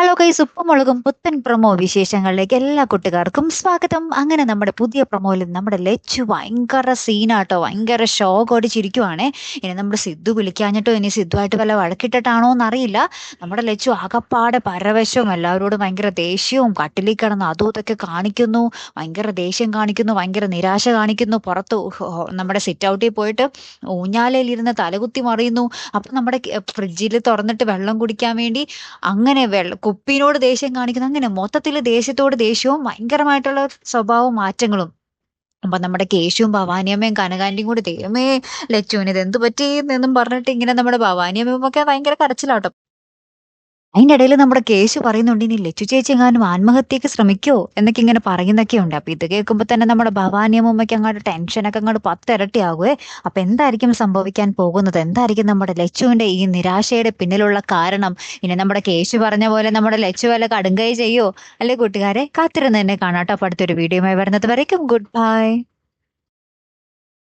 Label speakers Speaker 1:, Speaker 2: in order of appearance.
Speaker 1: Hello കൈസ് ഉപ്പുമുളകും പുത്തൻ promo വിശേഷങ്ങളിലേക്ക് എല്ലാ കൂട്ടുകാർക്കും സ്വാഗതം. അങ്ങനെ നമ്മുടെ പുതിയ പ്രൊമോയിൽ നമ്മുടെ ലച്ചു ഭയങ്കര സീനാട്ടോ ഭയങ്കര ഷോക്ക് ഓടിച്ചിരിക്കുവാണേ ഇനി നമ്മുടെ സിദ്ധു വിളിക്കാഞ്ഞിട്ടോ ഇനി സിദ്ധുവായിട്ട് വല്ല വഴക്കിട്ടിട്ടാണോ എന്നറിയില്ല. നമ്മുടെ ലച്ചു ആകപ്പാടെ പരവശവും എല്ലാവരോടും ഭയങ്കര ദേഷ്യവും കട്ടിലിൽ കിടന്ന് അതും ഇതൊക്കെ കാണിക്കുന്നു ഭയങ്കര ദേഷ്യം കാണിക്കുന്നു ഭയങ്കര നിരാശ കാണിക്കുന്നു. പുറത്ത് നമ്മുടെ സിറ്റ് ഔട്ടിൽ പോയിട്ട് ഊഞ്ഞാലയിലിരുന്ന് തലകുത്തി മറിയുന്നു. അപ്പം നമ്മുടെ ഫ്രിഡ്ജിൽ തുറന്നിട്ട് വെള്ളം കുടിക്കാൻ വേണ്ടി അങ്ങനെ വെള്ള കുപ്പിനോട് ദേഷ്യം കാണിക്കുന്ന അങ്ങനെ മൊത്തത്തിൽ ദേഷ്യത്തോട് ദേഷ്യവും ഭയങ്കരമായിട്ടുള്ള സ്വഭാവ മാറ്റങ്ങളും. അപ്പൊ നമ്മുടെ കേശുവും ഭവാനിയമ്മയും കനകാന്റിയും കൂടി ദൈവമേ ലച്ചുവിന് ഇത് എന്ത് പറ്റി എന്നും പറഞ്ഞിട്ട് ഇങ്ങനെ നമ്മുടെ ഭവാനിയമ്മയും ഒക്കെ ഭയങ്കര കരച്ചിലാട്ടോ. അതിന്റെ ഇടയിൽ നമ്മുടെ കേശു പറയുന്നുണ്ട് ഇനി ലച്ചു ചേച്ചി എങ്ങാനും ആത്മഹത്യക്ക് ശ്രമിക്കോ? എന്നൊക്കെ ഇങ്ങനെ പറയുന്നൊക്കെ ഉണ്ട്. അപ്പൊ ഇത് കേൾക്കുമ്പോ തന്നെ നമ്മുടെ ഭവാനിയമ്മയ്ക്ക് അങ്ങോട്ട് ടെൻഷനൊക്കെ അങ്ങോട്ട് പത്തിരട്ടിയാകുവേ. അപ്പൊ എന്തായിരിക്കും സംഭവിക്കാൻ പോകുന്നത്? എന്തായിരിക്കും നമ്മുടെ ലച്ചുവിന്റെ ഈ നിരാശയുടെ പിന്നിലുള്ള കാരണം? ഇനി നമ്മുടെ കേശു പറഞ്ഞ പോലെ നമ്മുടെ ലച്ചു വല്ല കടുങ്കൈ ചെയ്യോ? അല്ലെ കൂട്ടുകാരെ കാത്തിരുന്ന് തന്നെ കാണാട്ടോ. അപ്പൊ അടുത്തൊരു വീഡിയോയുമായി വരുന്നത് വരയ്ക്കും ഗുഡ് ബൈ